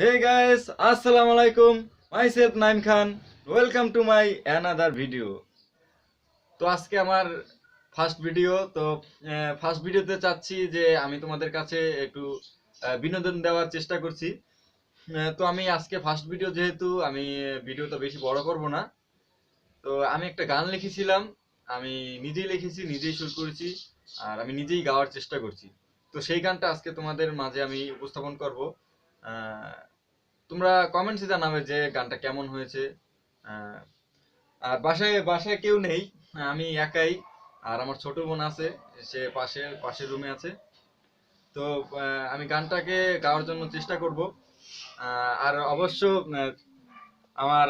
Hey guys, Assalamu alaikum. Myself Naim Khan. Welcome to my another video. তো আজকে আমার first video তো first ভিডিওতে চাচ্ছি যে আমি তোমাদের কাছে একটু বিনোদন দেওয়ার চেষ্টা করছি তো আমি আজকে ফার্স্ট ভিডিও যেহেতু আমি ভিডিওটা বেশি বড় করব না তো আমি একটা গান লিখেছিলাম আমি নিজেই লিখেছি নিজেই শুরু করেছি আর আমি নিজেই গাওয়ার চেষ্টা করছি তো সেই গানটা আজকে তোমাদের মাঝে আমি উপস্থাপন করব তোমরা কমেন্টসে জানাবে যে গানটা কেমন হয়েছে। আর বাসায় বাসায় কেউ নেই, আমি একাই, আর আমার ছোট বোন আছে, সে পাশে, পাশের রুমে আছে। তো আমি গানটাকে গাওয়ার জন্য চেষ্টা করব। আর অবশ্য আমার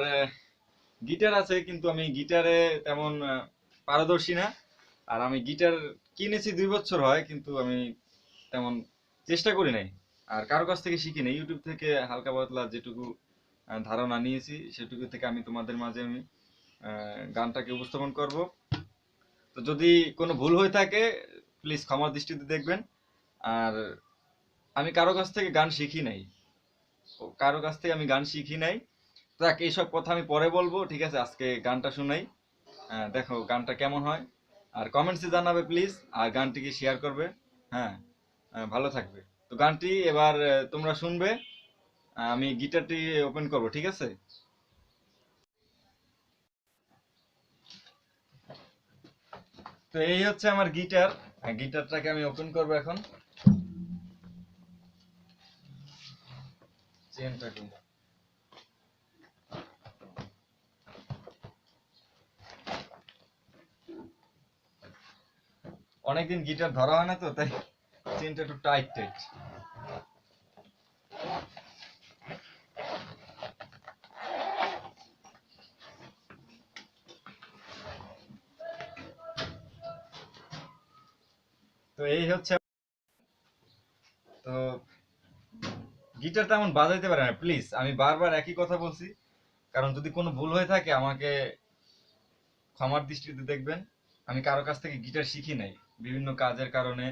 গিটার আছে, কিন্তু আমি গিটারে তেমন পারদর্শী না। আর আমি গিটার কিনেছি দুই বছর হয়, কিন্তু আমি তেমন চেষ্টা করি নাই। আর কারও কাছ থেকে শিখি নাই। ইউটিউব থেকে হালকা পাতলা যেটুকু ধারণা নিয়েছি, সেটুকু থেকে আমি তোমাদের মাঝে আমি গানটাকে উপস্থাপন করব। তো যদি কোনো ভুল হয়ে থাকে প্লিজ ক্ষমার দৃষ্টিতে দেখবেন। আর আমি কারও কাছ থেকে গান শিখি নাই। কারও কাছ থেকে আমি গান শিখি নাই। যাক, এইসব কথা আমি পরে বলব, ঠিক আছে? আজকে গানটা শুনাই। দেখো গানটা কেমন হয়। আর কমেন্টসে জানাবে প্লিজ আর গানটিকে শেয়ার করবে। হ্যাঁ ভালো থাকবে। তো গানটি এবার তোমরা শুনবে। আমি গিটারটি ওপেন করব, ঠিক আছে? তো এই হচ্ছে আমার গিটার। গিটারটাকে আমি ওপেন করব এখন। অনেকদিন গিটার ধরা হয় না তো, তাই চেনটা একটু টাইট টাইট তো এই হচ্ছে তো গিটার তেমন বাজাইতে পারে না প্লিজ আমি বারবার একই কথা বলছি। কারণ যদি কোনো ভুল হয়ে থাকে, আমাকে ক্ষমার দৃষ্টিতে দেখবেন। আমি কারও কাছ থেকে গিটার শিখি নাই। বিভিন্ন কাজের কারণে,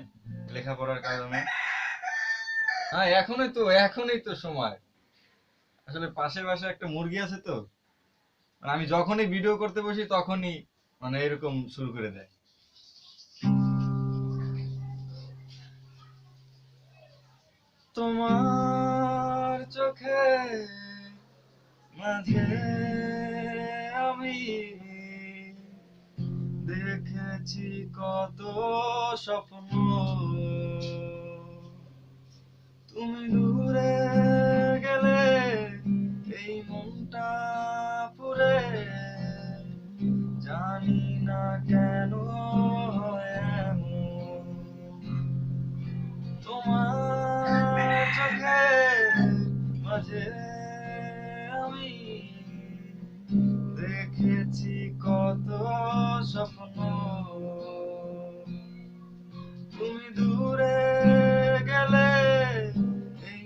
লেখাপড়ার কারণে। হ্যাঁ এখনই তো এখনই তো সময়। আসলে পাশের পাশে একটা মুরগি আছে তো। মানে আমি যখনই ভিডিও করতে বসি, তখনই মানে এরকম শুরু করে দেয়। তোমার চোখে মাঝে আমি দেখেছি কত স্বপ্ন। তুমি দূরে গেলে এই মনটা পুরে জানি না কেন তোমার চোখে আমি দেখেছি কত স্বপ্ন তুমি গেলে এই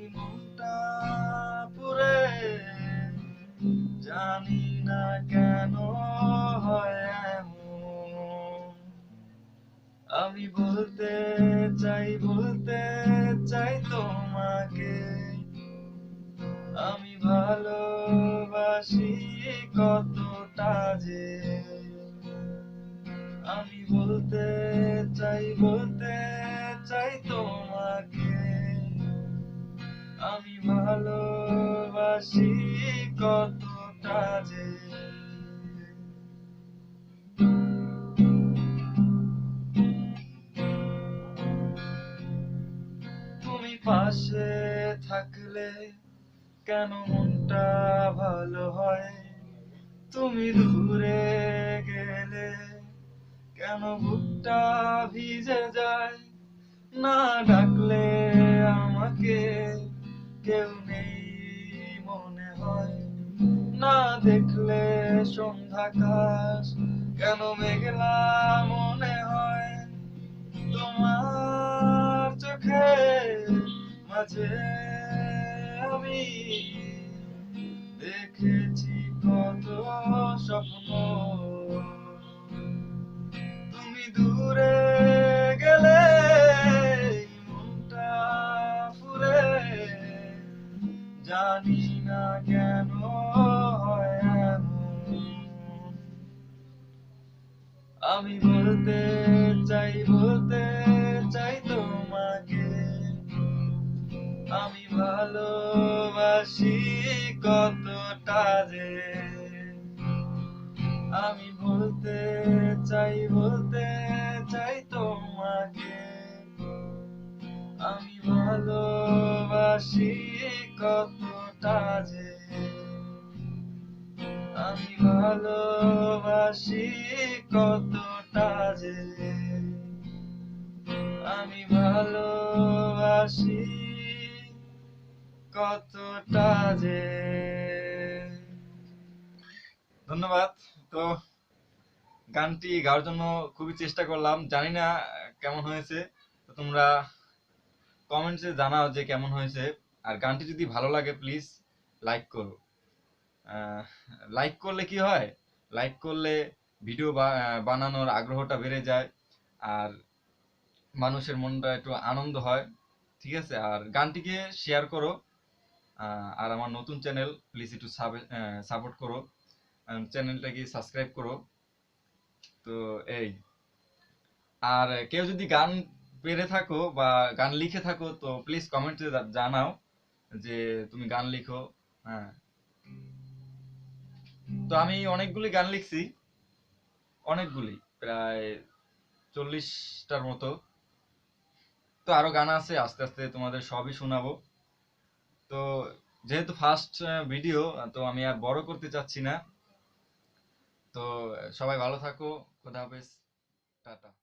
জানি না কেন হয়। আমি বলতে চাই বলতে চাই তোমাকে আমি ভালোবাসি কতটা যে বলতে চাই বলতে চাই তোমাকে। আমি ভালোবাসি কতটা যে। তুমি পাশে থাকলে কেন মনটা ভালো হয়? তুমি দূরে কেন বুকটা ভিজে যায়? না ডাকলে আমাকে কেউ নেই মনে হয়। না দেখলে সন্ধ্যাকাশ কেন মেঘলা মনে হয়? তোমার চোখে মাঝে আমি দেখেছি জানি না কেন আমি বলতে চাই বলতে চাই তোমাকে। আমি ভালোবাসি কতটা যে। আমি বলতে চাই বলতে চাই তোমাকে। আমি ভালোবাসি আমি ভালোবাসি আমি ভালোবাসি ধন্যবাদ। তো গানটি গাওয়ার জন্য খুবই চেষ্টা করলাম। জানি না কেমন হয়েছে। তো তোমরা কমেন্টসে জানাও যে কেমন হয়েছে। আর গানটি যদি ভালো লাগে প্লিজ লাইক করো। লাইক করলে কি হয়? লাইক করলে ভিডিও বানানোর আগ্রহটা বেড়ে যায় আর মানুষের মনটা একটু আনন্দ হয়, ঠিক আছে? আর গানটিকে শেয়ার করো। আর আমার নতুন চ্যানেল প্লিজ একটু সাপোর্ট করো। চ্যানেলটাকে সাবস্ক্রাইব করো। তো এই। আর কেউ যদি গান পেরে থাকো বা গান লিখে থাকো, তো প্লিজ কমেন্টে জানাও। যে তুমি গান লিখো হ্যাঁ। তো আমি অনেকগুলি গান লিখছি, অনেকগুলি, প্রায় চল্লিশটার মতো। তো আরও গান আছে, আস্তে আস্তে তোমাদের সবই শোনাবো। তো যেহেতু ফার্স্ট ভিডিও তো আমি আর বড় করতে চাচ্ছি না। তো সবাই ভালো থাকো, খোদা হাফেজ, টাটা।